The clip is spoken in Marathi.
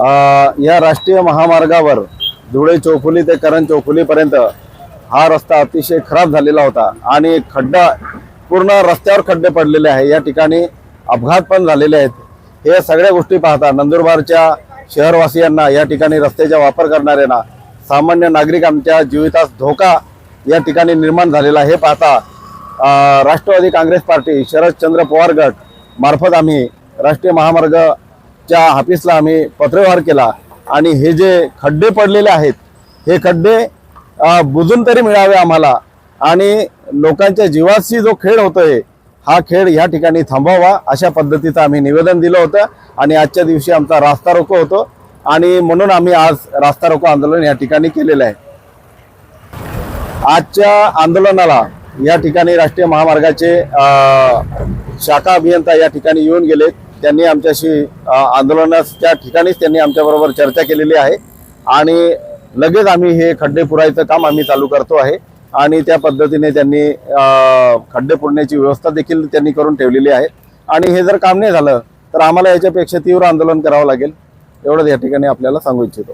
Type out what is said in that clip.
या राष्ट्रीय महामार्गावर धुळे चौफुली ते करण चौफुलीपर्यंत हा रस्ता अतिशय खराब झालेला होता आणि खड्डा पूर्ण रस्त्यावर खड्डे पडलेले आहे. या ठिकाणी अपघात पण झालेले आहेत. हे सगळ्या गोष्टी पाहता नंदुरबारच्या शहरवासियांना या ठिकाणी रस्त्याचा वापर करणाऱ्यांना सामान्य नागरिकांच्या जीवितास धोका या ठिकाणी निर्माण झालेला हे पाहता राष्ट्रवादी काँग्रेस पार्टी शरदचंद्र पवार गट मार्फत आम्ही राष्ट्रीय महामार्ग च्या ऑफिसला आम्ही पत्रव्यवहार केला आणि हे जे खड्डे पडलेले आहेत हे खड्डे बुजून तरी मिळावे आम्हाला. आणि लोकांच्या जीवाशी जो खेळ होतोय हा खेळ या ठिकाणी थांबावा अशा पद्धतीचं आम्ही निवेदन दिलं होतं आणि आजच्या दिवशी आमचा रास्ता रोको होतो आणि म्हणून आम्ही आज रास्ता रोको आंदोलन या ठिकाणी केलेलं आहे. आजच्या आंदोलनाला या ठिकाणी राष्ट्रीय महामार्गाचे शाखा अभियंता या ठिकाणी येऊन गेले त्यांनी आमच्याशी आंदोलनाच्या ठिकाणीच त्यांनी आमच्याबरोबर चर्चा केलेली आहे. आणि लगेच आम्ही हे खड्डे पुरायचं काम आम्ही चालू करतो आहे. आणि त्या पद्धतीने त्यांनी खड्डे पुरण्याची व्यवस्था देखील त्यांनी करून ठेवलेली आहे. आणि हे जर काम नाही झालं तर आम्हाला याच्यापेक्षा तीव्र आंदोलन करावं लागेल. एवढंच या ठिकाणी आपल्याला सांगू इच्छितो.